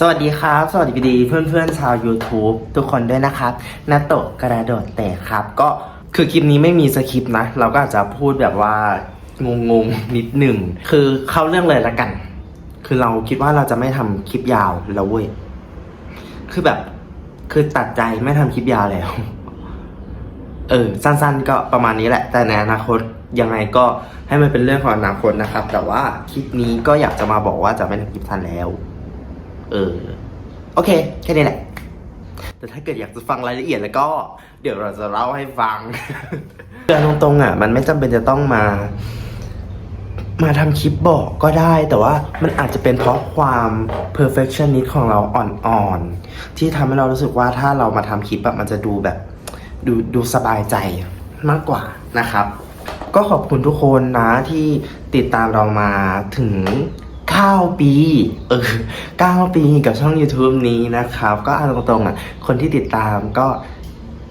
สวัสดีครับ สวัสดีดีเพื่อนๆชาว YouTube ทุกคนด้วยนะครับนาโตะกระโดดเตะครับ ก็คือคลิปนี้ไม่มีสคริปต์นะ เราก็อาจจะพูดแบบว่างงๆ นิดหนึ่ง คือเข้าเรื่องเลยละกัน คือเราคิดว่าเราจะไม่ทำคลิปยาวแล้วเว้ย คือแบบ คือตัดใจไม่ทำคลิปยาวแล้ว เออ สั้นๆ ก็ประมาณนี้แหละ แต่ในอนาคตยังไงก็ให้มันเป็นเรื่องของอนาคตนะครับ แต่ว่าคลิปนี้ก็อยากจะมาบอกว่าจะไม่ทำคลิปสั้นแล้ว เออ โอเค แค่นี้แหละ แต่ถ้าเกิดอยากจะฟังรายละเอียดแล้วก็ เดี๋ยวเราจะเล่าให้ฟังเรื่องตรงๆอะ มันไม่จำเป็นจะต้องมา มาทำคลิปบอกก็ได้ แต่ว่ามันอาจจะเป็นเพราะความ perfectionist ของเราอ่อนๆ ที่ทำให้เรารู้สึกว่าถ้าเรามาทำคลิปแบบมันจะดูแบบ ดูดูสบายใจมากกว่านะครับ ก็ขอบคุณทุกคนนะที่ติดตามเรามาถึง 9 ปี เออ 9 ปีกับช่อง YouTube นี้นะครับ ก็เอาตรงๆอะ คนที่ติดตามก็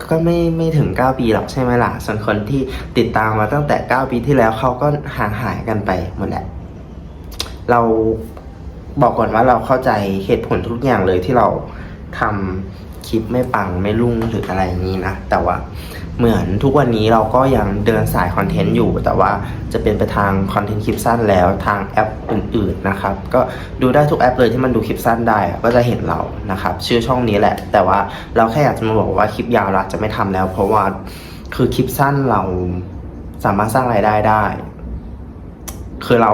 ก็ไม่ไม่ถึง 9 ปีหรอกใช่ไหมล่ะ ส่วนคนที่ติดตามมาตั้งแต่ 9 ปีที่แล้วเขาก็ห่างหายกันไปหมดแหละ เราบอกก่อนว่าเราเข้าใจเหตุผลทุกอย่างเลยที่เราทำ คลิปไม่ปังไม่รุ่งหรืออะไรอย่างนี้นะ แต่ว่าเหมือนทุกวันนี้เราก็ยังเดินสายคอนเทนต์อยู่ แต่ว่าจะเป็นไปทางคอนเทนต์คลิปสั้นแล้วทางแอปอื่นๆนะครับ ก็ดูได้ทุกแอปเลยที่มันดูคลิปสั้นได้ก็จะเห็นเรานะครับ ชื่อช่องนี้แหละ แต่ว่าเราแค่อยากจะมาบอกว่าคลิปยาวเราจจะไม่ทำแล้ว เพราะว่าคือคลิปสั้นเราสามารถสร้างรายได้ได้ คือเรา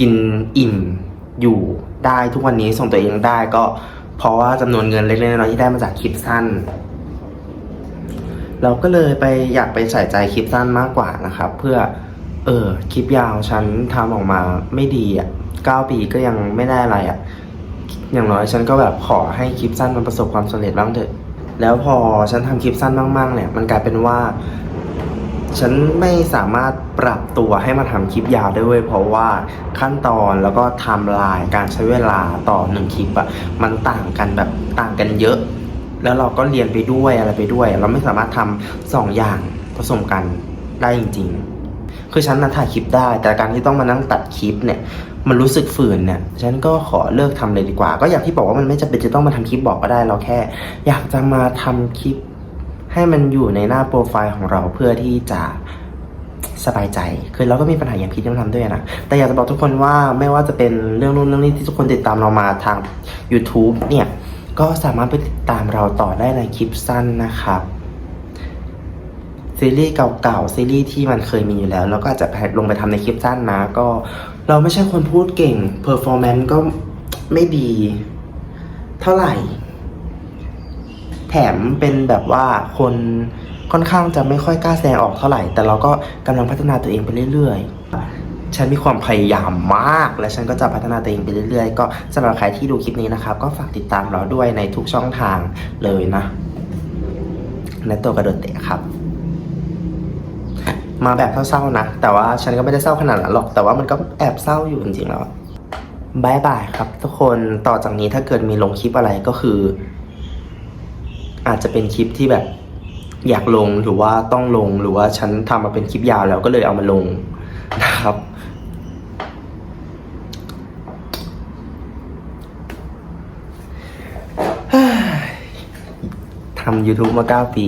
กินอิ่มอยู่ได้ทุกวันนี้ส่งตัวเองได้ก็ เพราะว่าจำนวนเงินเล็กๆน้อยๆที่ได้มาจากคลิปสั้น เราก็เลยไปอยากไปใส่ใจคลิปสั้นมากกว่านะครับ เพื่อเออคลิปยาวฉันทำออกมาไม่ดีอะเก้าปีก็ยังไม่ได้อะไรอะ อย่างน้อยฉันก็แบบขอให้คลิปสั้นมันประสบความสำเร็จบ้างเถอะแล้วพอฉันทำคลิปสั้นมากๆเนี่ย มันกลายเป็นว่า ฉันไม่สามารถปรับตัวให้มาทำคลิปยาวได้เว้ยเพราะว่าขั้นตอนแล้วก็ไทม์ไลน์การใช้เวลาต่อหนึ่งคลิปอะมันต่างกันแบบต่างกันเยอะ แล้วเราก็เรียนไปด้วยอะไรไปด้วย เราไม่สามารถทำสองอย่างผสมกันได้จริง ๆ คือฉันนั้นถ่ายคลิปได้ แต่การที่ต้องมานั่งตัดคลิปเนี่ยมันรู้สึกฝืนเนี่ย ฉันก็ขอเลิกทำเลยดีกว่า ก็อย่างที่บอกว่ามันไม่จำเป็นจะต้องมาทำคลิปบอกก็ได้ เราแค่ อยากจะมาทำคลิป ให้มันอยู่ในหน้าโปรไฟล์ของเราเพื่อที่จะสบายใจ คือเราก็มีปัญหาอย่างพิษต้องทำด้วยนะ แต่อยากจะบอกทุกคนว่าไม่ว่าจะเป็นเรื่องนู้นเรื่องนี้ที่ทุกคนติดตามเรามาทาง YouTube เนี่ย ก็สามารถไปติดตามเราต่อได้ในคลิปสั้นนะครับ ซีรีส์เก่าๆ ซีรีส์ที่มันเคยมีอยู่แล้ว แล้วก็อาจจะลงไปทำในคลิปสั้นนะ ก็เราไม่ใช่คนพูดเก่งเพอร์ฟอร์แมนซ์ก็ไม่ดี เท่าไหร่ แถมเป็นแบบว่าคนค่อนข้างจะไม่ค่อยกล้าแสดงออกเท่าไหร่ แต่เราก็กำลังพัฒนาตัวเองไปเรื่อยๆ ฉันมีความพยายามมาก และฉันก็จะพัฒนาตัวเองไปเรื่อยๆ ก็สำหรับใครที่ดูคลิปนี้นะครับ ก็ฝากติดตามเราด้วยในทุกช่องทางเลยนะและตัวกระโดดเตะครับ มาแบบเศร้าๆนะ แต่ว่าฉันก็ไม่ได้เศร้าขนาดนั้นหรอก แต่ว่ามันก็แอบเศร้าอยู่จริงๆแล้วบายบายครับ ทุกคนต่อจากนี้ถ้าเกิดมีลงคลิปอะไรก็คือ อาจจะเป็นคลิปที่แบบอยากลงหรือว่าต้องลงหรือว่าฉันทำมาเป็นคลิปยาวแล้วก็เลยเอามาลงนะครับ ทำ YouTube มา 9 ปี